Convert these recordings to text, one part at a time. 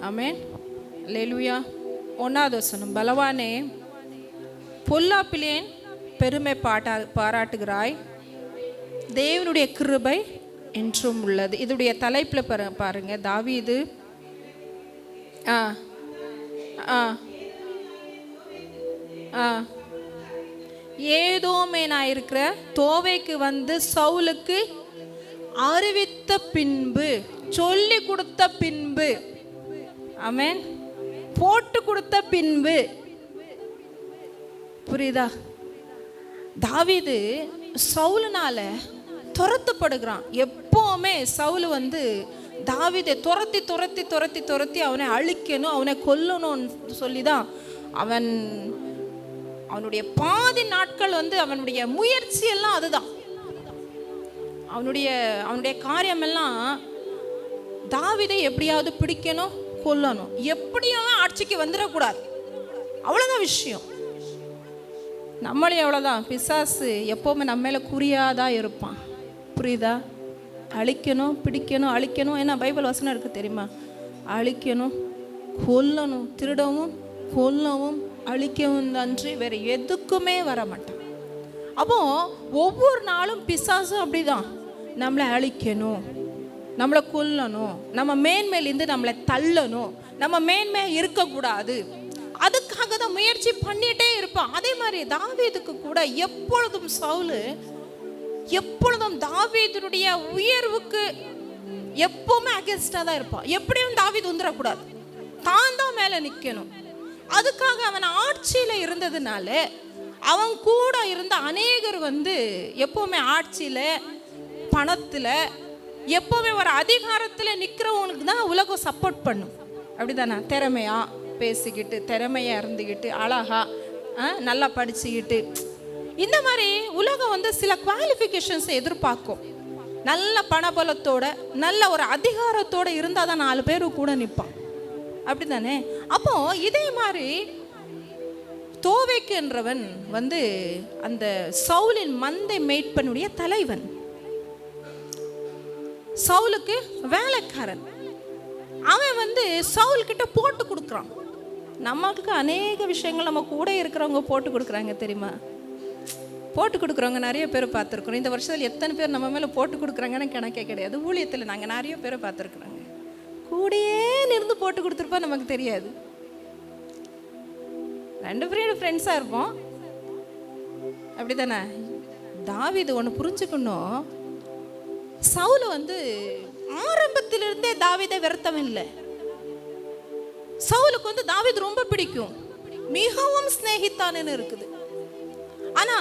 ஆமென் லேலுயா ஒன்றாவது வசனம். பலவானே பொல்லாப்பிலேன் பெருமை பாட்டா பாராட்டுகிறாய். தேவனுடைய கிருபை என்றும் உள்ளது. இதோடைய தலைப்பில் பாரு பாருங்க. தாவீது ஆ ஆ ஆ. ஏதோமே இருக்கிற தோவைக்கு வந்து சவுலுக்கு அறிவித்த பின்பு சொல்லி கொடுத்த பின்பு அமேன் போட்டு கொடுத்த பின்பு. புரியுதா? தாவிது சவுலுனால துரத்தப்படுகிறான். எப்போவுமே சவுல் வந்து தாவிதை துரத்தி துரத்தி துரத்தி துரத்தி அவனை அழிக்கணும் அவனை கொல்லணும்னு சொல்லி தான் அவன் அவனுடைய பாதி நாட்கள் வந்து அவனுடைய முயற்சி எல்லாம் அதுதான். அவனுடைய அவனுடைய காரியமெல்லாம் தாவிதை எப்படியாவது பிடிக்கணும் கொல்லணும். எப்படியெல்லாம் ஆட்சிக்கு வந்துடக்கூடாது? அவ்வளோதான் விஷயம். நம்மளே அவ்வளோதான் பிசாசு எப்போவுமே நம்ம மேலே குறியாதான் இருப்பான். புரியுதா? அழிக்கணும் பிடிக்கணும் அழிக்கணும். ஏன்னா பைபிள் வசனம் இருக்குது தெரியுமா? அழிக்கணும் கொல்லணும் திருடவும் கொல்லவும் அழிக்கவும் அன்றி வேறு எதுக்குமே வர மாட்டான் அப்போ ஒவ்வொரு நாளும் பிசாசும் அப்படிதான். நம்மளை அழிக்கணும். நம்மளை கொல்லணும். நம்ம மேன்மேலேருந்து நம்மளை தள்ளணும். நம்ம மேன்மே இருக்கக்கூடாது. அதுக்காக தான் முயற்சி பண்ணிட்டே இருப்பான் அதே மாதிரி தாவீதுக்கு கூட எப்பொழுதும் சவுலு எப்பொழுதும் தாவீதனுடைய உயர்வுக்கு எப்பவுமே அகேன்ஸ்டாக தான் இருப்பான். எப்படியும் தாவீது வந்துடக்கூடாது தான் தான் மேலே நிற்கணும் அதுக்காக அவன் ஆட்சியில் இருந்ததுனால அவன் கூட இருந்த அநேகர் வந்து எப்பவுமே ஆட்சியில் பணத்தில் எப்பவுமே ஒரு அதிகாரத்தில் நிற்கிறவனுக்கு தான் உலகம் சப்போர்ட் பண்ணும். அப்படிதானே? திறமையா பேசிக்கிட்டு திறமையா இருந்துக்கிட்டு அழகா ஆ, நல்லா படிச்சுக்கிட்டு. இந்த மாதிரி உலகம் வந்து சில குவாலிஃபிகேஷன்ஸை எதிர்பார்க்கும். நல்ல பணபலத்தோட நல்ல ஒரு அதிகாரத்தோட இருந்தால் தான் நாலு பேர் கூட நிற்பான் அப்படிதானே? அப்போ இதே மாதிரி தோவைக்குன்றவன் வந்து அந்த சவுலின் மந்தை மேய்ப்பனுடைய தலைவன். சவுலுக்கு வேலைக்காரன். அவன் வந்து சவுல் கிட்ட போட்டு கொடுக்குறான். நம்மளுக்கு அநேக விஷயங்கள் நம்ம கூட இருக்கிறவங்க போட்டு கொடுக்குறாங்க தெரியுமா? போட்டு கொடுக்குறவங்க நிறைய பேர் பார்த்துருக்குறோம். இந்த வருஷத்தில் எத்தனை பேர் நம்ம மேலே போட்டு கொடுக்குறாங்கன்னு கணக்கே கிடையாது. ஊழியத்தில் நாங்கள் நிறைய பேர் பார்த்துருக்குறோங்க. கூடயே நிறுந்து போட்டு கொடுத்துருப்பா நமக்கு தெரியாது. ரெண்டு பேரும் ஃப்ரெண்ட்ஸாக இருப்போம் அப்படி தானே தாவி இது ஒன்று புரிஞ்சுக்கணும். சவுல் வந்து ஆரம்பத்திலிருந்தே தாவிதை விரத்தவன் இல்லை. சவுலுக்கு வந்து தாவித் ரொம்ப பிடிக்கும். மிகவும் சிநேகித்தான்னு இருக்குது. ஆனா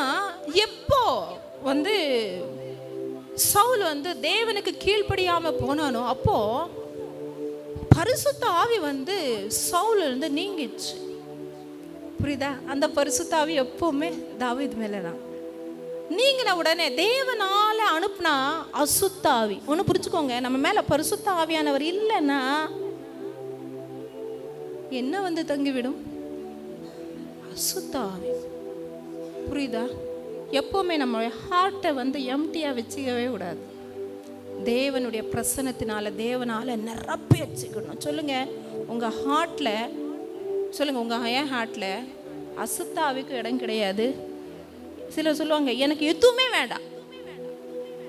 எப்போ வந்து சவுல் வந்து தேவனுக்கு கீழ்ப்படியாம போனானோ அப்போ பரிசுத்த ஆவி வந்து சவுல் இருந்து நீங்கிச்சு புரியுதா? அந்த பரிசுத்த ஆவி எப்பவுமே தாவித் மேலதான். நீங்கள உடனே தேவனால அனுப்புனா அசுத்தாவி. ஒன்று புரிச்சுக்கோங்க நம்ம மேல பரிசுத்த ஆவியானவர் இல்லைன்னா என்ன வந்து தங்கிவிடும்? அசுத்தாவி. புரியுதா? எப்போவுமே நம்ம ஹார்ட்டை வந்து எம்டியாக வச்சுக்கவே கூடாது. தேவனுடைய பிரசனத்தினால தேவனால நிரப்பி வச்சுக்கணும். சொல்லுங்க உங்க ஹார்ட்ல சொல்லுங்க உங்க ஏன் ஹார்ட்ல அசுத்தாவிக்கு இடம் கிடையாது? சிலர் சொல்லுவாங்க எனக்கு எதுவுமே வேண்டாம்.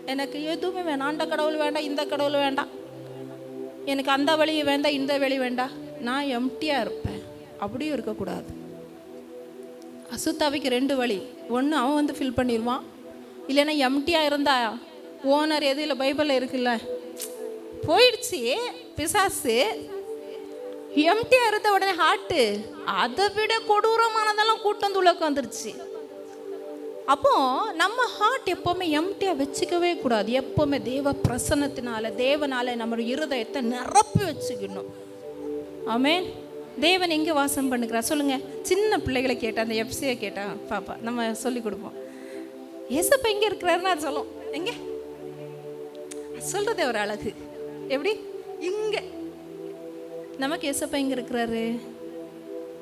எனக்கு எதுவுமே வேண்டாம். அந்த கடவுள் வேண்டாம் இந்த கடவுள் வேண்டாம். எனக்கு அந்த வழி வேண்டாம் இந்த வழி வேண்டாம். நான் எம்டியாக இருப்பேன். அப்படியும் இருக்கக்கூடாது. அசுத்தாவிக்கு ரெண்டு வழி. ஒன்று அவன் வந்து ஃபில் பண்ணிடுவான் இல்லைன்னா எம்டியாக இருந்தா ஓனர் எது இல்லை பைபிளில் இருக்குல்ல. போயிடுச்சு பிசாசு. எம்டியாக இருந்த உடனே ஹார்ட்டு அதை விட கொடூரமானதெல்லாம் கூட்டம் துளக்கு வந்துருச்சு. அப்போது நம்ம ஹார்ட் எப்போவுமே எம்டியாக வச்சுக்கவே கூடாது. எப்போவுமே தேவ பிரசன்னத்தினால தேவனால நம்ம இருதயத்தை நிரப்பி வச்சுக்கணும். ஆமேன் தேவன் எங்கே வாசம் பண்ணுக்கிறா சொல்லுங்கள் சின்ன பிள்ளைகளை கேட்டால் அந்த எஃப்சியை கேட்டால் பாப்பா நம்ம சொல்லி கொடுப்போம். ஏசப்பா எங்கே இருக்கிறாருன்னு அது சொல்லும். எங்கே? சொல்கிறதே ஒரு அழகு. எப்படி? இங்கே. நமக்கு ஏசப்பா எங்கே இருக்கிறாரு?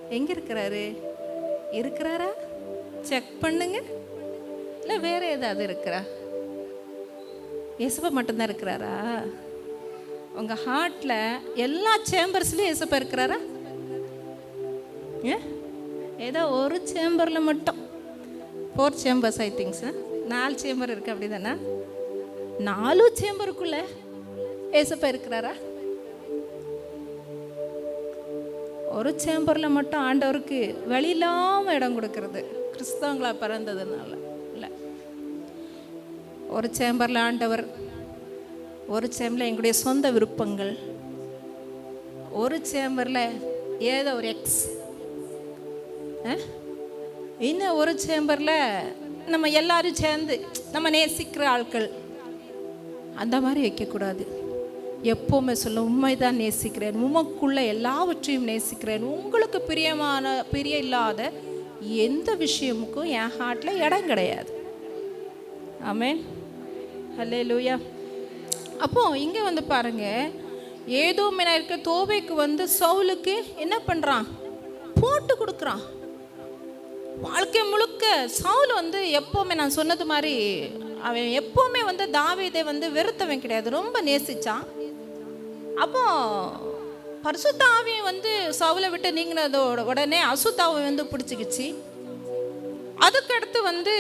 எங்கே இருக்கிறாரு? இருக்கிறாரா? செக் பண்ணுங்க. இல்லை வேற ஏதாவது இருக்கிறா? இயேசுப்பா மட்டும்தான் இருக்கிறாரா? உங்கள் ஹார்ட்டில் எல்லா சேம்பர்ஸ்லையும் இயேசுப்பா இருக்கிறாரா? ஏ? ஏதோ ஒரு சேம்பரில் மட்டும். ஃபோர் சேம்பர்ஸ் ஐ திங்க்ஸ் நாலு சேம்பர் இருக்கு அப்படி தானே நாலு சேம்பருக்குள்ள ஏசப்பா இருக்கிறாரா? ஒரு சேம்பரில் மட்டும் ஆண்டவருக்கு வழி இல்லாமல் இடம் கொடுக்கறது. கிறிஸ்தவங்களா பிறந்ததுனால. ஒரு சேம்பரில் ஆண்டவர் ஒரு சேம்பரில் எங்களுடைய சொந்த விருப்பங்கள் ஒரு சேம்பரில் ஏதோ ஒரு எக்ஸ் இன்னும் ஒரு சேம்பரில் நம்ம எல்லாரும் சேர்ந்து நம்ம நேசிக்கிற ஆட்கள். அந்த மாதிரி வைக்கக்கூடாது. எப்போவுமே சொல்ல உண்மைதான் நேசிக்கிறேன். உமக்குள்ள எல்லாவற்றையும் நேசிக்கிறேன். உங்களுக்கு பிரியமான பிரிய இல்லாத எந்த விஷயமுக்கும் என் ஹார்ட்டில் இடம் கிடையாது. ஆமேன் ஹலே லூயா அப்போ இங்கே வந்து பாருங்க. ஏதோ மீனா இருக்க தோவைக்கு வந்து சவுலுக்கு என்ன பண்ணுறான் போட்டு கொடுக்குறான். வாழ்க்கை முழுக்க சவுல் வந்து எப்போவுமே நான் சொன்னது மாதிரி அவன் எப்போவுமே வந்து தாவீதை வந்து வெறுத்தவன் கிடையாது. ரொம்ப நேசிச்சான். அப்போ பரிசுத்த வந்து சவுலை விட்டு நீங்கினதோட உடனே அசுத்தாவை வந்து பிடிச்சிக்கிச்சு. அதுக்கடுத்து வந்து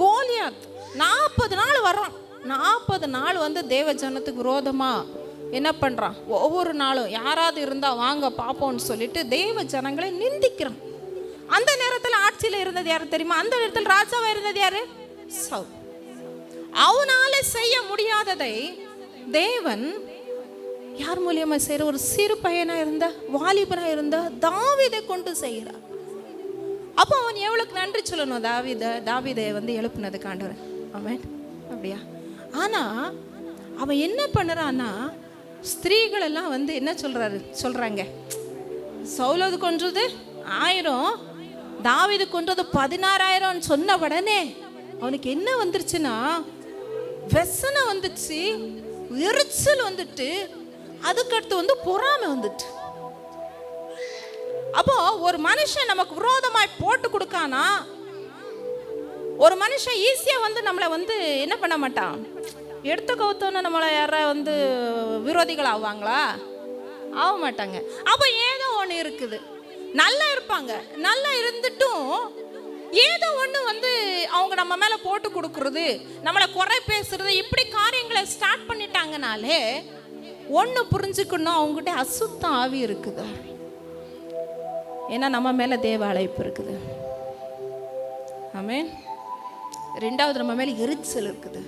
கோலியாத். நாற்பது நாள் வர்றான் நாற்பது நாள் வந்து தேவ ஜனத்துக்கு விரோதமாக என்ன பண்ணுறான் ஒவ்வொரு நாளும் யாராவது இருந்தால் வாங்க பார்ப்போம்னு சொல்லிட்டு தேவ ஜனங்களை நிந்திக்கிறான். அந்த நேரத்தில் ஆட்சியில் இருந்தது யார் தெரியுமா? அந்த நேரத்தில் ராஜாவாக இருந்தது யாரு? சவுல். அவனால செய்ய முடியாததை தேவன் யார் மூலியமாக செய்கிற ஒரு சிறு பையனாக இருந்தா வாலிபனாக இருந்தா தாவிதை கொண்டு செய்கிறார். அப்போ அவன் எவ்வளோக்கு நன்றி சொல்லணும்? தாவித தாவிதை வந்து எழுப்புனது காண்டவன் அவன் அப்படியா? ஆனா அவன் என்ன பண்ணுறான்னா ஸ்திரீகளெல்லாம் வந்து என்ன சொல்றாரு சொல்றாங்க சவுலது கொன்றது ஆயிரம் தாவிது கொன்றது பதினாறாயிரம் சொன்ன உடனே அவனுக்கு என்ன வந்துருச்சுன்னா வெசனை வந்துச்சு எரிச்சல் வந்துட்டு அதுக்கடுத்து வந்து பொறாமை வந்துட்டு. அப்போ ஒரு மனுஷன் நமக்கு விரோதமாய் போட்டு கொடுக்கானா ஒரு மனுஷன் ஈஸியாக வந்து நம்மளை வந்து என்ன பண்ண மாட்டான்? எடுத்து கவுத்தோன்னு நம்மளை யாரா வந்து விரோதிகள் ஆவாங்களா? ஆக மாட்டாங்க. அப்போ ஏதோ ஒன்று இருக்குது. நல்லா இருப்பாங்க. நல்லா இருந்துட்டும் ஏதோ ஒன்று வந்து அவங்க நம்ம மேலே போட்டு கொடுக்குறது நம்மளை குறை பேசுறது இப்படி காரியங்களை ஸ்டார்ட் பண்ணிட்டாங்கனாலே ஒன்று புரிஞ்சுக்கணும். அவங்ககிட்ட அசுத்தம் ஆவி இருக்குது. ஏன்னா நம்ம மேலே தேவ அழைப்பு இருக்குது. ஆமென். ரெண்டாவது நம்ம மேலே எரிச்சல் இருக்குது.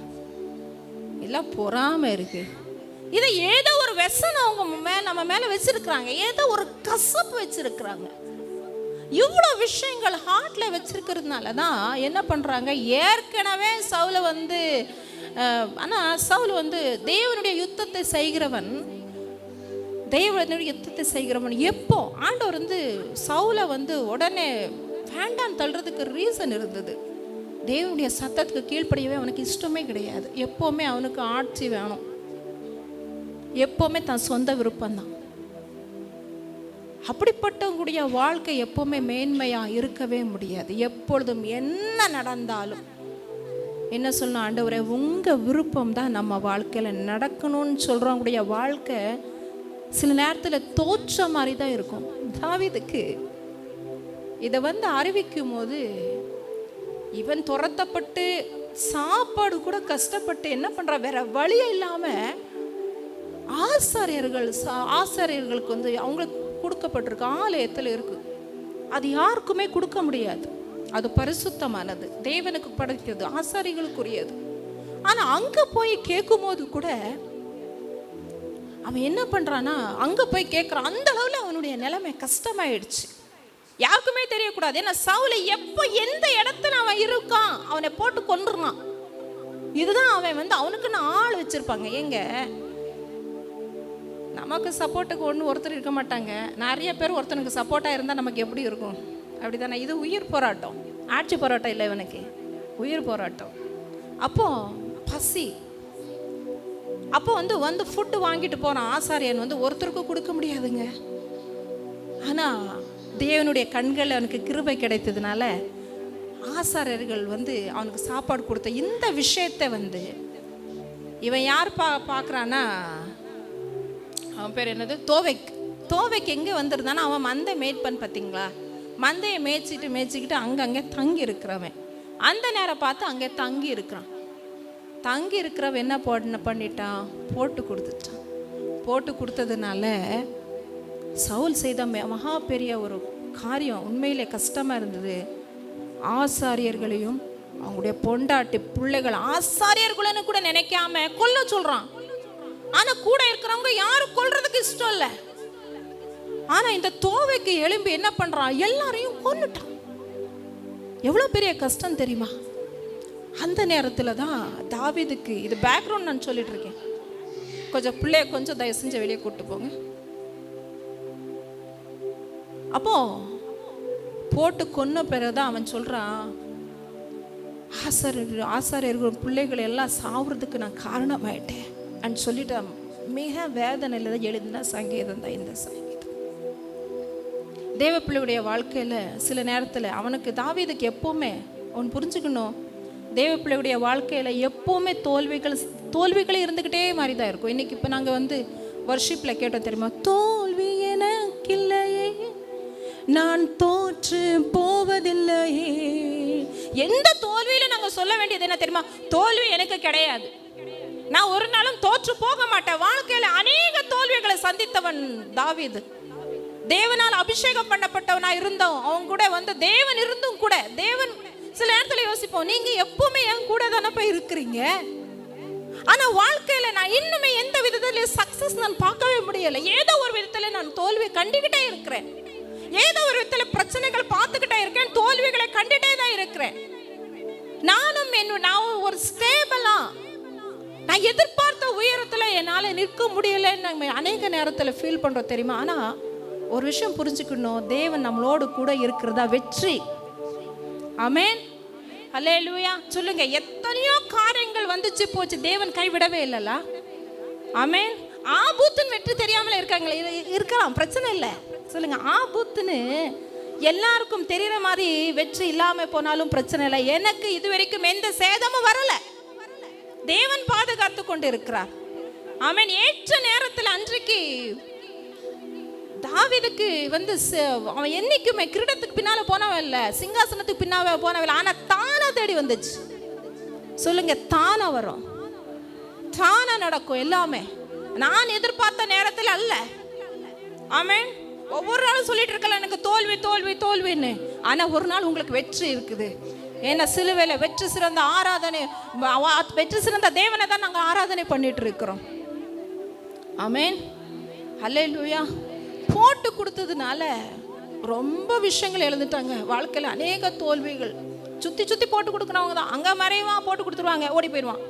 எல்லாம் பொறாமை இருக்கு. இதை ஏதோ ஒரு வெசனம் அவங்க மே நம்ம மேலே வச்சிருக்கிறாங்க. ஏதோ ஒரு கசப்பு வச்சிருக்கிறாங்க. இவ்வளோ விஷயங்கள் ஹார்ட்டில் வச்சிருக்கிறதுனால தான் என்ன பண்ணுறாங்க ஏற்கனவே சவுல வந்து ஆனால் சவுல் வந்து தேவனுடைய யுத்தத்தை செய்கிறவன் தேவனுடைய யுத்தத்தை செய்கிறவன் எப்போ? ஆண்டவர் வந்து சவுலை வந்து உடனே வேண்டாம் தள்ளுறதுக்கு ரீசன் இருந்தது. தேவனுடைய சத்தத்துக்கு கீழ்ப்படியவே அவனுக்கு இஷ்டமே கிடையாது. எப்போவுமே அவனுக்கு ஆட்சி வேணும். எப்போவுமே தன் சொந்த விருப்பம்தான். அப்படிப்பட்டவங்களுடைய வாழ்க்கை எப்போவுமே மேன்மையாக இருக்கவே முடியாது. எப்பொழுதும் என்ன நடந்தாலும். என்ன சொல்லணும் ஆண்டவரே உங்கள் விருப்பம் தான் நம்ம வாழ்க்கையில் நடக்கணும்னு சொல்கிறவங்களுடைய வாழ்க்கை சில நேரத்தில் தோற்ற மாதிரி தான் இருக்கும். தாவிதுக்கு இதை வந்து அறிவிக்கும் போது இவன் துரத்தப்பட்டு சாப்பாடு கூட கஷ்டப்பட்டு என்ன பண்ணுறா வேற வழியே இல்லாமல் ஆசாரியர்கள் சா- ஆசாரியர்களுக்கு வந்து அவங்களுக்கு கொடுக்கப்பட்டிருக்கு ஆலயத்தில் இருக்கு. அது யாருக்குமே கொடுக்க முடியாது. அது பரிசுத்தமானது. தேவனுக்கு படைத்தது ஆசாரிகளுக்குரியது. ஆனா அங்க போய் கேட்கும் போது கூட அவன் என்ன பண்ணுறான்னா அங்க போய் கேட்குறான். அந்த அளவுல அவனுடைய நிலைமை கஷ்டமாயிடுச்சு. யாருக்குமே தெரியக்கூடாது. ஏன்னா சவுல எப்போ எந்த இடத்துல அவன் இருக்கான் அவனை போட்டு கொன்றுறான். இதுதான் அவன் வந்து அவனுக்குன்னு ஆள் வச்சிருப்பாங்க. எங்க நமக்கு சப்போர்ட்டுக்கு ஒன்று ஒருத்தர் இருக்க மாட்டாங்க. நிறைய பேர் ஒருத்தனுக்கு சப்போர்ட்டாக இருந்தால் நமக்கு எப்படி இருக்கும்? அப்படிதானே. இது உயிர் போராட்டம். ஆட்சி போராட்டம் இல்லை இவனுக்கு. உயிர் போராட்டம். அப்போ பசி. அப்போ வந்து வந்து ஃபுட்டு வாங்கிட்டு போகிறான் ஆசாரியன் வந்து ஒருத்தருக்கும் கொடுக்க முடியாதுங்க. ஆனால் தேவனுடைய கண்கள் அவனுக்கு கிருபை கிடைத்ததுனால ஆசாரியர்கள் வந்து அவனுக்கு சாப்பாடு கொடுத்த இந்த விஷயத்தை வந்து இவன் யார் பா பார்க்குறான்னா அவன் பேர் என்னது? தோவைக். தோவைக்கு எங்கே வந்திருந்தானா அவன் மந்தை மேய்ப்பன் பார்த்தீங்களா? மந்தையை மேய்ச்சிட்டு மேய்ச்சிக்கிட்டு அங்கங்கே தங்கி இருக்கிறவன் அந்த நேரம் பார்த்து அங்கே தங்கி இருக்கிறான் தங்கி இருக்கிறவன் என்ன போட பண்ணிட்டான்? போட்டு கொடுத்துட்டான். போட்டு கொடுத்ததுனால சவுல் செய்த மகா பெரிய ஒரு காரியம் உண்மையிலே கஷ்டமாக இருந்தது. ஆசாரியர்களையும் அவங்களுடைய பொண்டாட்டி பிள்ளைகள் ஆசாரியர்களன்னு கூட நினைக்காம கொல்ல சொல்றான். ஆனா கூட இருக்கிறவங்க யாரும் கொல்றதுக்கு இஷ்டம் இல்லை. ஆனா இந்த தோவைக்கு எலும்பி என்ன பண்றான் எல்லாரையும் கொன்னுட்டான். எவ்வளவு பெரிய கஷ்டம் தெரியுமா? அந்த நேரத்துல தான் தாவிதுக்கு இது பேக்ரவுண்ட் நான் சொல்லிட்டு இருக்கேன். கொஞ்சம் பிள்ளைய கொஞ்சம் தயவு செஞ்சு வெளியே கூப்பிட்டு போங்க. அப்போ போட்டு கொன்ன பிறகுதான் அவன் சொல்றான் ஆசாரியர் ஆசாரியர்கள் பிள்ளைகள் எல்லாம் சாவுறதுக்கு நான் காரணமாயிட்டேன். அப்படின்னு சொல்லிட்டு மிக வேதனையில் தான் எழுதின சங்கீதம் தான் இந்த சங்கீதம். தேவ பிள்ளையுடைய வாழ்க்கையில் சில நேரத்தில் அவனுக்கு தாவீதுக்கு எப்போவுமே அவன் புரிஞ்சுக்கணும் தேவ பிள்ளையுடைய வாழ்க்கையில் எப்போவுமே தோல்விகள் தோல்விகளே இருந்துக்கிட்டே மாதிரி தான் இருக்கும். இன்னைக்கு இப்போ நாங்கள் வந்து வர்ஷிப்பில் கேட்டோம் தெரியுமா? தோல்வி எனக்கில்லையே நான் தோற்று போவதில்லையே. எந்த தோல்வியில நாங்க சொல்ல வேண்டியது என்ன தெரியுமா? தோல்வி எனக்கு கிடையாது. நான் ஒரு நாளும் தோற்று போக மாட்டேன். வாழ்க்கையில அநேக தோல்விகளை சந்தித்தவன் தாவிது. தேவனால் அபிஷேகம் பண்ணப்பட்டவனா இருந்தோம். அவங்க கூட வந்து தேவன் இருந்தும் கூட தேவன் சில நேரத்துல யோசிப்போம் நீங்க எப்பவுமே என் கூட தானப்பா இருக்கிறீங்க? ஆனா வாழ்க்கையில நான் இன்னுமே எந்த விதத்திலையும் சக்சஸ் நான் பார்க்கவே முடியல. ஏதோ ஒரு விதத்துல நான் தோல்வியை கண்டுகிட்டே இருக்கிறேன். ஏதோ ஒரு விதத்துல பிரச்சனைகள் பார்த்துக்கிட்டே இருக்கேன் தோல்விகளை கண்டுட்டே தான் இருக்கிறேன். நானும் என்ன நான் ஒரு ஸ்டேபிளா நான் எதிர்பார்த்த உயரத்துல என்னால நிற்க முடியலன்னு நம்ம அநேக நேரத்துல ஃபீல் பண்றோம் தெரியுமா? ஆனா ஒரு விஷயம் புரிஞ்சுக்கணும். தேவன் நம்மளோடு கூட இருக்கிறதா? வெற்றி. அமேன் ஆமென் அல்லேலூயா சொல்லுங்க எத்தனையோ காரியங்கள் வந்துச்சு போச்சு. தேவன் கைவிடவே இல்லைல்ல? அமேன் ஆபூத்துன்னு வெற்றி தெரியாமல இருக்காங்களே இருக்கலாம் பிரச்சனை இல்லை. சொல்லுங்க ஆபூத்துன்னு எல்லாருக்கும் தெரியற மாதிரி வெற்றி இல்லாம போனாலும் பிரச்சனை இல்லை. எனக்கு இது வரைக்கும் எந்த சேதமும் வரல. தேவன் பாதுகாத்து கொண்டு இருக்கிறார் அவன் ஏற்ற நேரத்தில் அன்றைக்கு தாவிதுக்கு வந்து அவன் என்னைக்குமே கிரீடத்துக்கு பின்னால போனவன் இல்ல சிங்காசனத்துக்கு பின்னால போனவன் இல்லை. ஆனா தானா தேடி வந்துச்சு. சொல்லுங்க தானா வரும். தானா நடக்கும் எல்லாமே. நான் எதிர்பார்த்த நேரத்தில் அல்ல. ஆமேன். ஒவ்வொரு நாளும் சொல்லிட்டு இருக்கல எனக்கு தோல்வி தோல்வி தோல்வின்னு. ஆனா ஒரு நாள் உங்களுக்கு வெற்றி இருக்குது. ஏன்னா சிலுவையில வெற்றி சிறந்த ஆராதனை வெற்றி சிறந்த தேவனை தான் நாங்கள் ஆராதனை பண்ணிட்டு இருக்கிறோம். ஆமேன். அல்ல லூயா போட்டு கொடுத்ததுனால ரொம்ப விஷயங்கள் எழுந்துட்டாங்க. வாழ்க்கையில் அநேக தோல்விகள். சுற்றி சுற்றி போட்டு கொடுக்குறவங்க தான். அங்கே மறைவா போட்டு கொடுத்துருவாங்க ஓடி போயிடுவான்.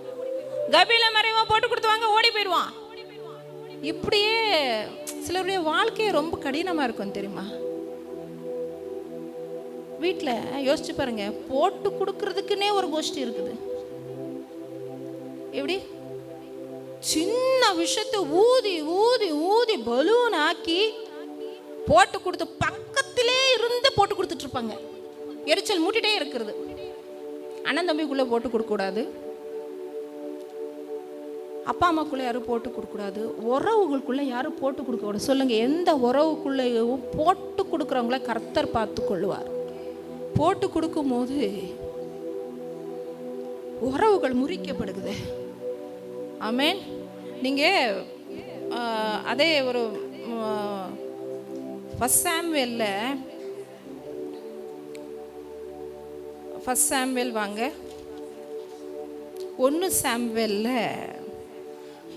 கபில மறைவா போட்டு கொடுத்துருவாங்க ஓடி போயிடுவான். இப்படியே சிலருடைய வாழ்க்கையே ரொம்ப கடினமாக இருக்கும் தெரியுமா? வீட்டில் யோசிச்சு பாருங்க போட்டு கொடுக்கறதுக்குன்னே ஒரு கோஷ்டி இருக்குது. எப்படி? சின்ன விஷயத்தை ஊதி ஊதி ஊதி பலூன் ஆக்கி போட்டு கொடுத்து பக்கத்திலே இருந்து போட்டு கொடுத்துட்டு இருப்பாங்க. எரிச்சல் மூட்டிட்டே இருக்கிறது. அண்ணன் தம்பிக்குள்ளே போட்டு கொடுக்கக்கூடாது. அப்பா அம்மாக்குள்ளே யாரும் போட்டு கொடுக்கக்கூடாது. உறவுகளுக்குள்ளே யாரும் போட்டு கொடுக்கக்கூடாது சொல்லுங்கள் எந்த உறவுக்குள்ளேயும் போட்டு கொடுக்குறவங்கள கர்த்தர் பார்த்து கொள்வார் போட்டு கொடுக்கும்போது உறவுகள் முறிக்கப்படுகுது ஆமேன். நீங்கள் அதே ஒரு ஃபஸ்ட் சாம்வேலில் ஃபஸ்ட் சாம்வேல் வாங்க. ஒன்று சாம்வேலில்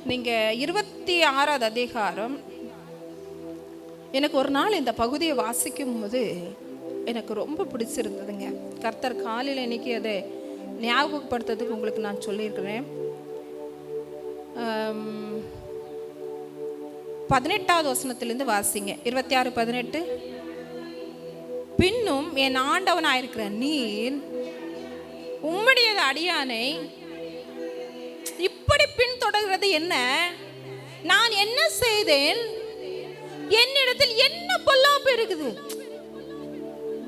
நீங்கள் இருபத்தி ஆறாவது அதிகாரம். எனக்கு ஒரு நாள் இந்த பகுதியை வாசிக்கும் போது எனக்கு ரொம்ப பிடிச்சிருந்ததுங்க. கர்த்தர் காலையில் இன்னைக்கு அதை ஞாபகப்படுத்துறதுக்கு உங்களுக்கு நான் சொல்லியிருக்கிறேன். பதினெட்டாவது வசனத்திலேருந்து வாசிங்க. இருபத்தி ஆறு பதினெட்டு. பின்னும் என் ஆண்டவனாயிருக்கிற நீர் உம்முடையது அடியானை இப்படி பின்தொடர்கிறது என்ன? நான் என்ன செய்தேன்? என்னிடத்தில் என்ன பொல்லாப்பு இருக்குது?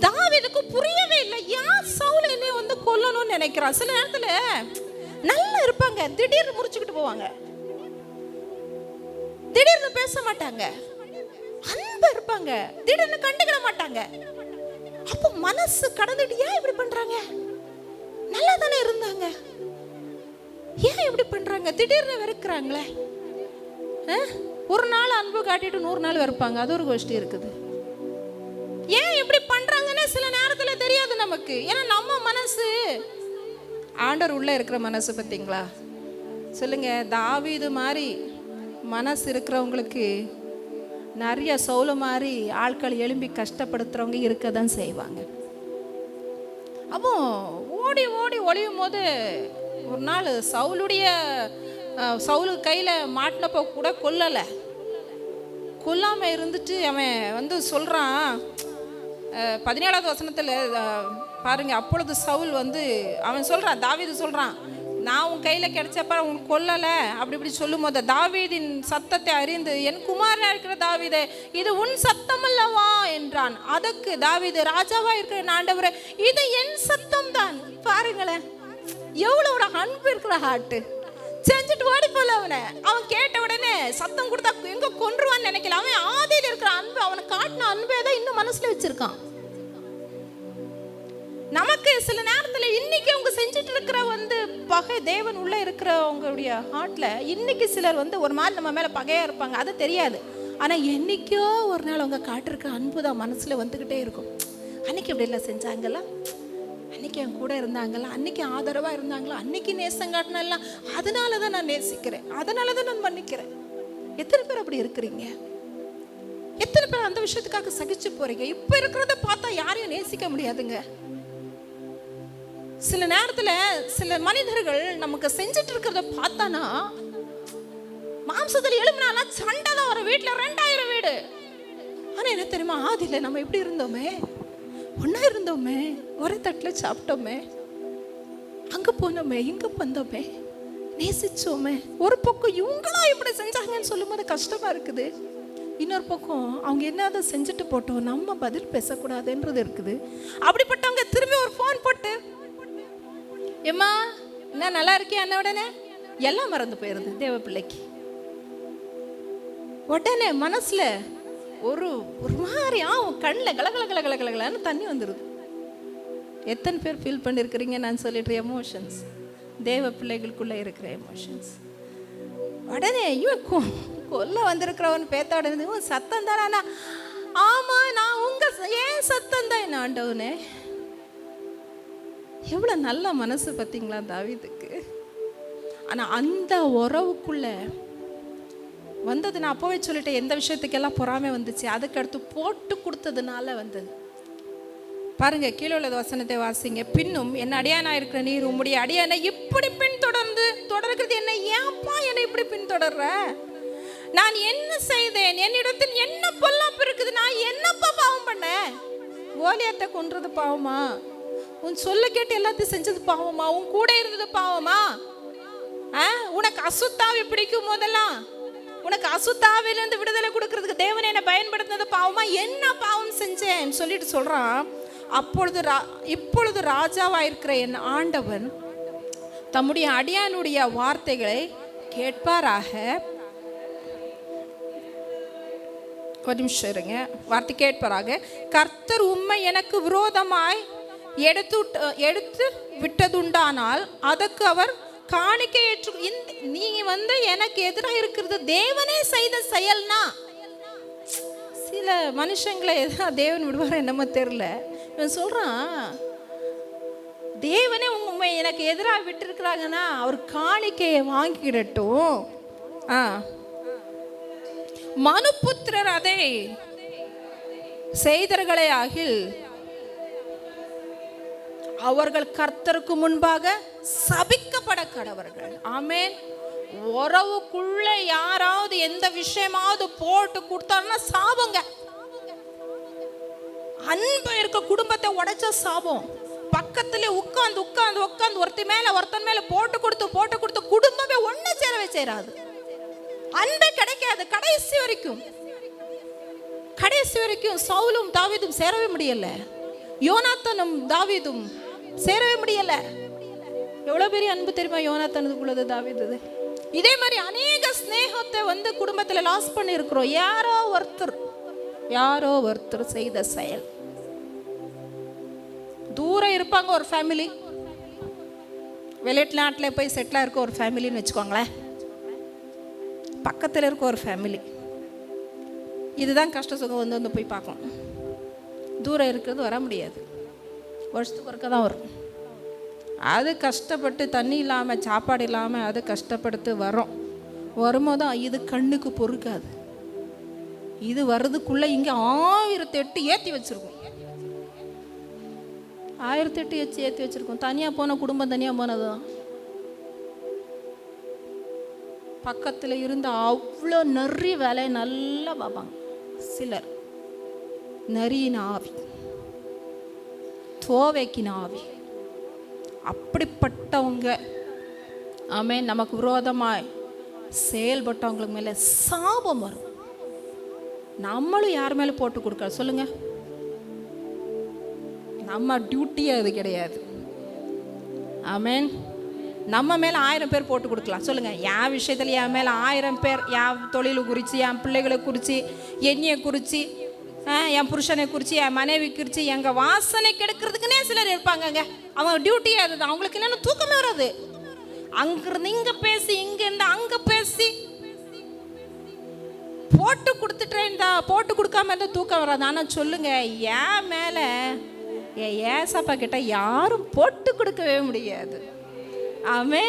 தாவிதுக்கு புரியவே இல்லை. யார் சவுல என்னை வந்து கொல்லணும்னு நினைக்கிறான்? சில நேரத்தில் நல்லா இருப்பாங்க. திடீர்னு முடிச்சுக்கிட்டு போவாங்க. திடீர்னு பேச மாட்டாங்க. அன்பா இருப்பாங்க. திடீர்னு கண்டுக்கிட மாட்டாங்க. அப்போ மனசு கடந்துட்டு ஏன் இப்படி பண்றாங்க? நல்லா தானே இருந்தாங்க. ஏன் இப்படி பண்றாங்க? திடீர்னு வெறுக்கிறாங்களே. ஆ? ஒரு நாள் அன்பு காட்டிட்டு நூறு நாள் வெறுப்பாங்க. அது ஒரு கோஷ்டி இருக்குது. ஏன் இப்படி பண்றாங்கன்னு சில நேரத்துல தெரியாது நமக்கு. ஏன்னா நம்ம மனசு ஆண்டர் உள்ள இருக்கிற மனசு பார்த்தீங்களா சொல்லுங்க இது மாதிரி மனசு இருக்கிறவங்களுக்கு நிறைய சௌல மாதிரி ஆட்கள் எழும்பி கஷ்டப்படுத்துறவங்க இருக்க தான் செய்வாங்க. அப்போ ஓடி ஓடி ஒளியும் போது ஒரு நாள் சவுளுடைய சவுலு கையில் மாட்டினப்போ கூட கொல்லலை. கொல்லாமல் இருந்துட்டு அவன் வந்து சொல்கிறான் பதினேழாவது வசனத்தில் பாருங்கள் அப்பொழுது சவுல் வந்து அவன் சொல்கிறான் தாவீது சொல்கிறான் நான் உன் கையில் கிடைச்சப்ப உன் கொல்லலை அப்படி இப்படி சொல்லும் போது தாவீதின் சத்தத்தை அறிந்து என் குமாரனாக இருக்கிற தாவீதே இது உன் சத்தம் அல்லவா என்றான். அதற்கு தாவீது ராஜாவாக இருக்கிற என் இது என் சத்தம் தான் பாருங்களேன். எவ்வளோ ஒரு அன்பு இருக்கிற ஹார்ட்டு செஞ்சுட்டு ஓடி போல அவனை. அவன் கேட்ட உடனே சத்தம் கொடுத்தா எங்க கொன்றுவான்னு நினைக்கல. அவன் ஆதியில் இருக்கிற அன்பு அவனை காட்டின அன்பே தான் இன்னும் மனசுல வச்சிருக்கான். நமக்கு சில நேரத்தில் இன்னைக்கு அவங்க செஞ்சுட்டு இருக்கிற வந்து பகை தேவன் உள்ள இருக்கிறவங்களுடைய ஹார்ட்ல இன்னைக்கு சிலர் வந்து ஒரு மாதிரி நம்ம மேல பகையா இருப்பாங்க. அது தெரியாது. ஆனா என்னைக்கோ ஒரு நாள் அவங்க காட்டிருக்க அன்பு தான் மனசுல வந்துகிட்டே இருக்கும். அன்னைக்கு இப்படி எல்லாம் செஞ்சாங்கல்ல அன்னைக்கு என் கூட இருந்தாங்களா? அன்னைக்கு ஆதரவா இருந்தாங்களா? அன்னைக்கு நேசம் காட்டினா அதனால தான் நான் நேசிக்கிறேன். அதனால தான் நான் மன்னிக்கிறேன். எத்தனை பேர் அப்படி இருக்கிறீங்க? எத்தனை பேர் அந்த விஷயத்துக்காக சகிச்சு போறீங்க? இப்ப இருக்கிறத பார்த்தா யாரையும் நேசிக்க முடியாதுங்க. சில நேரத்துல சில மனிதர்கள் நமக்கு செஞ்சுட்டு இருக்கிறத பார்த்தானா மாம்சத்தில் எழுப்பினானா சண்டை தான் வர வீட்டுல ரெண்டாயிரம் வீடு. ஆனா என்ன தெரியுமா? ஆதியில நம்ம எப்படி இருந்தோமே? ஒன்றா இருந்தோமே ஒரே தட்டில் சாப்பிட்டோமே அங்கே போனோமே இங்கே வந்தோமே நேசிச்சோமே. ஒரு பக்கம் இவங்களும் இப்படி செஞ்சாங்கன்னு சொல்லும்போது கஷ்டமாக இருக்குது. இன்னொரு பக்கம் அவங்க என்னதான் செஞ்சுட்டு போட்டோம் நம்ம பதில் பேசக்கூடாதுன்றது இருக்குது. அப்படிப்பட்டவங்க திரும்பி ஒரு ஃபோன் போட்டு ஏம்மா என்ன நல்லா இருக்கியா? அண்ணா உடனே எல்லாம் மறந்து போயிருது தேவ பிள்ளைக்கு உடனே மனசில் ஒரு ஒரு மாதிரி ஆகும் கண்ணில் கலகல கல கல கலகலன்னு தண்ணி வந்துடுது எத்தனை பேர் ஃபீல் பண்ணியிருக்கிறீங்க நான் சொல்லிட்டு எமோஷன்ஸ் தேவ பிள்ளைகளுக்குள்ளே இருக்கிற எமோஷன்ஸ் உடனே இவன் கொல்ல வந்திருக்கிறவன் பேத்த உடனே இவன் சத்தம் தானா ஆமா நான் உங்க ஏன் சத்தம் தான் என்ன ஆண்டவனே எவ்வளோ நல்ல மனசு பார்த்தீங்களா தாவிதுக்கு? ஆனால் அந்த உறவுக்குள்ளே வந்தது. நான் அப்போவே சொல்லிட்டேன் எந்த விஷயத்துக்கெல்லாம் பொறாமை வந்துச்சு அதுக்கடுத்து போட்டு கொடுத்ததுனால வந்தது. பாருங்க கீழே உள்ள வசனத்தை வாசிங்க. பின்னும் என்ன அடியானா இருக்கிற நீர் உம்முடைய அடியானை இப்படி பின்தொடர்ந்து தொடர்கிறது என்ன? ஏன்ப்பா என்னை இப்படி பின்தொடர்ற? நான் என்ன செய்தேன்? என்னிடத்தில் என்ன பொல்லாப்பு இருக்குது? நான் என்னப்பா பாவம் பண்ணேன்? கோலியாத்தை கொன்றது பாவமா? உன் சொல்ல கேட்டு எல்லாத்தையும் செஞ்சது பாவமா? உன் கூட இருந்தது பாவமா? ஆ? உனக்கு அசுத்தாவி பிடிக்கும் போதெல்லாம் உனக்கு அசுத்தாவிலிருந்து விடுதலை கொடுக்கறதுக்கு தேவன் என்னை பயன்படுத்தினது பாவமா? என்ன பாவம் செஞ்சேன் சொல்லிட்டு சொல்றான். அப்பொழுது ரா- இப்பொழுது ராஜாவாயிருக்கிற என் ஆண்டவன் தம்முடைய அடியானுடைய வார்த்தைகளை கேட்பாராக. ஒரு நிமிஷம் இருங்க. வார்த்தை கேட்பாராக. கர்த்தர் உண்மை எனக்கு விரோதமாய் எடுத்து எடுத்து விட்டதுண்டானால் அதற்கு அவர் காணிக்கை ஏற்று இந்த நீ வந்து எனக்கு எதிராக இருக்கிறது தேவனே செய்த செயல்னா? சில மனுஷங்களை எதா தேவன் விடுவார் என்னமோ தெரில இவன் சொல்கிறான் தேவனே உண்மை எனக்கு எதிராக விட்டுருக்குறாங்கன்னா அவர் காணிக்கையை வாங்கிடட்டும் ஆ. மனுபுத்திரர் அதை செய்தர்களே ஆகில் அவர்கள் கர்த்தருக்கு முன்பாக சபிக்கப்பட கடவர்கள் ஆமேன். உறவுக்குள்ள யாராவது எந்த விஷயமாவது போட்டு கொடுத்தாருன்னா சாபங்க அன்பு இருக்க குடும்பத்தை உடைச்ச சாபம் பக்கத்துல உட்காந்து உட்காந்து உட்காந்து ஒருத்தன் மேல ஒருத்தன் மேல போட்டு கொடுத்து போட்டு கொடுத்து குடும்பமே ஒண்ணு சேரவே சேராது. அன்பே கிடைக்காது கடைசி வரைக்கும். கடைசி வரைக்கும் சவுலும் தாவிதும் சேரவே முடியல. யோனாத்தனும் தாவீதும் சேரவே முடியல. எவ்வளவு பெரிய அன்பு தெரியுமா யோனா தனதுக்குள்ளது தாவிதது இதே மாதிரி அநேக ஸ்னேகத்தை வந்து குடும்பத்தில் லாஸ் பண்ணியிருக்கிறோம். யாரோ ஒருத்தர் யாரோ ஒருத்தர் செய்த செயல். தூரம் இருப்பாங்க ஒரு ஃபேமிலி வெளிநாட்டில் போய் செட்டிலாக இருக்க ஒரு ஃபேமிலின்னு வச்சுக்கோங்களேன். பக்கத்தில் இருக்க ஒரு ஃபேமிலி இதுதான் கஷ்ட சுகம் வந்து வந்து போய் பார்க்கும் தூரம் இருக்கிறது வர முடியாது. வருஷத்துக்கு ஒருக்க தான் வரும். அது கஷ்டப்பட்டு தண்ணி இல்லாமல் சாப்பாடு இல்லாமல் அது கஷ்டப்படுத்து வரும் வரும்போது இது கண்ணுக்கு பொறுக்காது. இது வர்றதுக்குள்ளே இங்கே ஆயிரத்தி எட்டு ஏற்றி வச்சுருக்கோம். ஆயிரத்தி எட்டு ஏற்றி ஏற்றி வச்சுருக்கோம். தனியாக போன குடும்பம் தனியாக போனது தான். பக்கத்தில் இருந்த அவ்வளோ நிறைய வேலையை நல்லா பார்ப்பாங்க. சிலர் நரியின் ஆவி. தோவைக்கின ஆவி அப்படிப்பட்டவங்க ஆமே நமக்கு விரோதமாய் செயல்பட்டவங்களுக்கு மேலே சாபம் வரும். நம்மளும் யார் மேலே போட்டு கொடுக்க சொல்லுங்க. நம்ம டியூட்டியே அது கிடையாது. ஆமேன். நம்ம மேலே ஆயிரம் பேர் போட்டு கொடுக்கலாம் சொல்லுங்கள் என் விஷயத்தில் என் மேலே ஆயிரம் பேர் என் தொழிலை குறித்து என் பிள்ளைகளை குறித்து என்னையை குறித்து என் புருஷனை குறித்து என் மனைவி குறித்து எங்கள் வாசனை கெடுக்கிறதுக்குனே சிலர் இருப்பாங்கங்க. அவங்க டியூட்டியே அதுதான் அவங்களுக்கு என்னென்ன தூக்கமே வராது. அங்கிருந்து இங்கே பேசி இங்கேருந்து அங்கே பேசி. போட்டு கொடுத்துட்டேன்டா தான் போட்டு கொடுக்காம இருந்தால் தூக்கம் வராது. ஆனால் சொல்லுங்க என் மேலே என் ஏசப்பா கிட்ட யாரும் போட்டு கொடுக்கவே முடியாது. ஆமே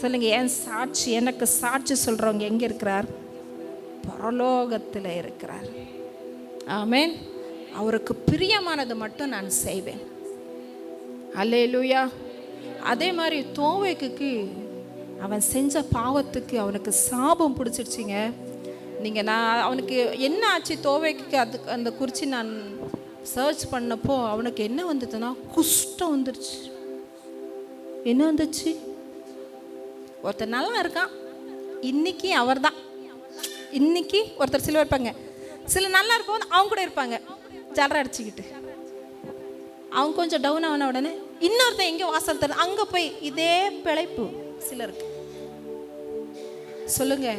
சொல்லுங்க என் சாட்சி எனக்கு சாட்சி சொல்கிறவங்க எங்கே இருக்கிறார்? பரலோகத்தில் இருக்கிறார். ஆமென். அவருக்கு பிரியமானது மட்டும் நான் செய்வேன். அல்லேலூயா. அதே மாதிரி தோவைக்கு அவன் செஞ்ச பாவத்துக்கு அவனுக்கு சாபம் பிடிச்சிருச்சிங்க. நீங்கள் நான் அவனுக்கு என்ன ஆச்சு தோவைக்கு அது அந்த குறித்து நான் சர்ச் பண்ணப்போ அவனுக்கு என்ன வந்ததுன்னா குஷ்டம் வந்துருச்சு. என்ன வந்துச்சு? ஒருத்தர் நல்லா இருக்கான். இன்னைக்கு அவர் தான் இன்னைக்கு ஒருத்தர் சில இருப்பாங்க சில நல்லா இருக்கும்போது அவங்க கூட இருப்பாங்க. ஜலர அடிச்சுக்கிட்டு. அவங்க கொஞ்சம் டவுன் ஆன உடனே இன்னொருத்தன் எங்கே வாசல் தர அங்கே போய் இதே பிழைப்பு சிலருக்கு. சொல்லுங்க.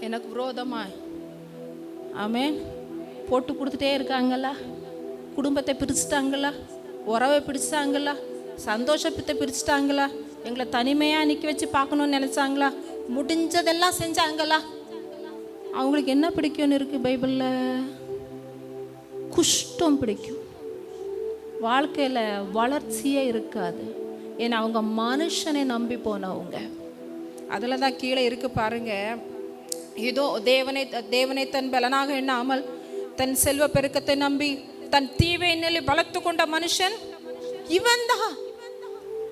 எனக்கு விரோதமா? ஆமே போட்டு கொடுத்துட்டே இருக்காங்களா? குடும்பத்தை பிரிச்சுட்டாங்களா? உறவை பிரிச்சுட்டாங்களா? சந்தோஷத்தை பிரிச்சுட்டாங்களா? எங்களை தனிமையாக நிற்க வச்சு பார்க்கணும்னு நினச்சாங்களா? முடிஞ்சதெல்லாம் செஞ்சாங்களா? அவங்களுக்கு என்ன பிடிக்கும்னு இருக்குது பைபிளில்? குஷ்டம் பிடிக்கும். வாழ்க்கையில் வளர்ச்சியே இருக்காது. ஏன்னா அவங்க மனுஷனை நம்பி போனவங்க. அதில் தான் கீழே இருக்கு பாருங்க. ஏதோ தேவனை தேவனை தன் பலனாக எண்ணாமல் தன் செல்வ பெருக்கத்தை நம்பி தன் தீவை நிலை வளர்த்து கொண்ட மனுஷன் இவன்தான்.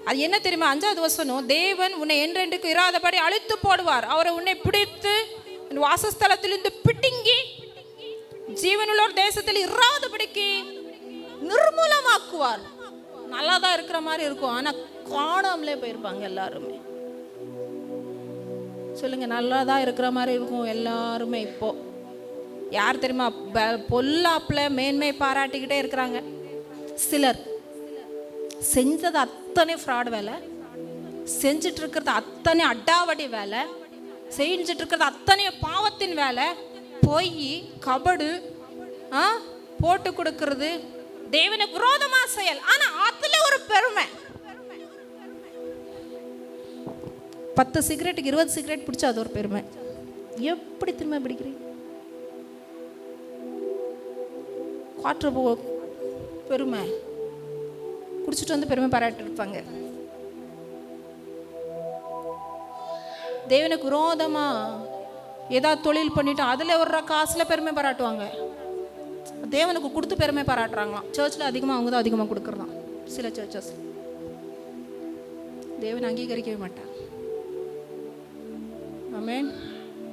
அது என்ன தெரியுமா? அஞ்சாவது வசனம் தேவன் உன்னை என்றென்றுக்கு இராதபடி அழித்து போடுவார். அவரை உன்னை பிடித்து உன் வாசஸ்தலத்திலிருந்து பிடுங்கி ஜீவனுள்ளோர் தேசத்தில் இராதபடிக்கு நிர்மூலமாக்குவார். நல்லா தான் இருக்கிற மாதிரி இருக்கும். ஆனா காணாமலே போயிருப்பாங்க எல்லாருமே. சொல்லுங்க நல்லா தான் இருக்கிற மாதிரி இருக்கும் எல்லாருமே இப்போ. யார் தெரியுமா? ப- பொல்லாப்புல மேன்மை பாராட்டிக்கிட்டே இருக்கிறாங்க. சிலர். செஞ்சது அத்தனை ஃப்ராட் வேலை. செஞ்சுட்டு இருக்கிறது அத்தனை அடாவடி வேலை. செஞ்சுட்டு இருக்கிறது அத்தனை பாவத்தின் வேலை பொய் கபடு ஆ போட்டு கொடுக்கறது. தேவனுக்கு விரோதமா செயல். ஆனா அதுல ஒரு பெருமை. பத்து சிகரெட்டுக்கு இருபது சிகரெட் பிடிச்சா அது ஒரு பெருமை. எப்படி திரும்ப பிடிக்கிறீங்க? காற்று பெருமை. குடிச்சிட்டு வந்து பெருமை பாராட்டி தேவனுக்கு விரோதமா ஏதாவது தொழில் பண்ணிட்டு அதில் வர்ற காசில் பெருமை பாராட்டுவாங்க. தேவனுக்கு கொடுத்து பெருமை பாராட்டுறாங்களாம். சர்ச்சில் அதிகமாக அவங்க தான் அதிகமாக கொடுக்குறதாம். சில சர்ச்சஸ் தேவன் அங்கீகரிக்கவே மாட்டார். ஆமென்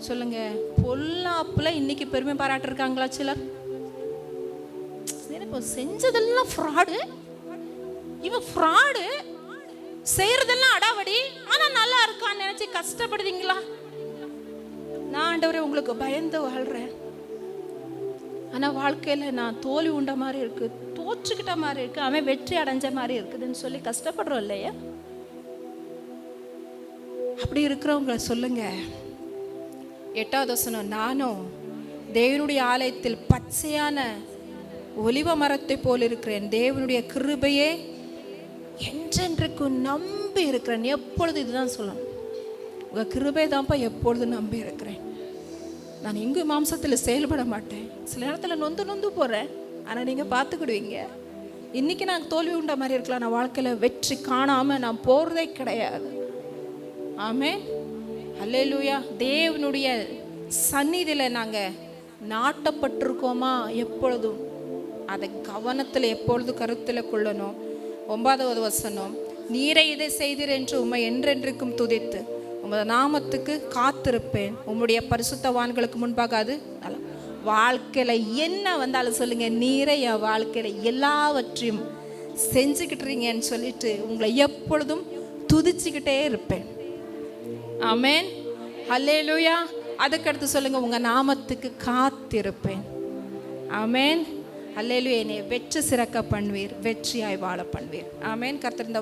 சொல்லுங்க. பொல்லாப்புல இன்னைக்கு பெருமை பாராட்டிருக்காங்களா சிலர்? இப்போ செஞ்சதெல்லாம் ஃப்ராடு இவன் ஃப்ராடு செய்யறதெல்லாம் அடாவடி ஆனா நல்லா இருக்கான்னு நினைச்சு கஷ்டப்படுவீங்களா நான் ஆண்டவரே உங்களுக்கு பயந்து வாழ்றேன். ஆனா வாழ்க்கையில நான் தோல்வி உண்ட மாதிரி இருக்கு தோற்றுக்கிட்ட மாதிரி இருக்கு அவன் வெற்றி அடைஞ்ச மாதிரி இருக்குதுன்னு சொல்லி கஷ்டப்படுறோம் இல்லையா? அப்படி இருக்கிறவங்க சொல்லுங்க. எட்டாவது வசனம் நானும் தேவனுடைய ஆலயத்தில் பச்சையான ஒலிவ மரத்தை போல் இருக்கிறேன். தேவனுடைய கிருபையே என்றென்றைக்கும் நம்பி இருக்கிறேன். எப்பொழுது இதுதான் சொல்லணும்? உங்கள் கிருபை தான்ப்பா எப்பொழுது நம்பி இருக்கிறேன். நான் எங்கு மாம்சத்தில் செயல்பட மாட்டேன். சில நேரத்தில் நொந்து நொந்து போகிறேன் ஆனால் நீங்கள் பார்த்துக்கிடுவீங்க. இன்றைக்கி நான் தோல்வி உண்ட மாதிரி இருக்கலாம். நான் வாழ்க்கையில் வெற்றி காணாமல் நான் போகிறதே கிடையாது. ஆமே அல்லேலூயா தேவனுடைய சந்நிதியில் நாங்கள் நாட்டப்பட்டிருக்கோமா? எப்பொழுதும். அதை கவனத்தில் எப்பொழுதும் கருத்தில் கொள்ளணும்? ஒன்பதாவது வசனம் நீரை இதை செய்தீர் என்று உம்மை என்றென்றைக்கும் துதித்து உமது நாமத்துக்கு காத்திருப்பேன். உம்முடைய பரிசுத்தவான்களுக்கு முன்பாக அது நல்ல வாழ்க்கையில் என்ன வந்தாலும் சொல்லுங்க நீரை என் வாழ்க்கையில் எல்லாவற்றையும் செஞ்சுக்கிட்டுறீங்கன்னு சொல்லிட்டு உங்களை எப்பொழுதும் துதிச்சுக்கிட்டே இருப்பேன். ஆமென் ஹல்லேலூயா அதுக்கடுத்து சொல்லுங்க உங்கள் நாமத்துக்கு காத்திருப்பேன். அமேன் அல்லேலு என்னை வெற்றி சிறக்க பண்ணுவீர். வெற்றியாய் வாழ பண்ணுவீர். ஆமேன். கர்த்தர்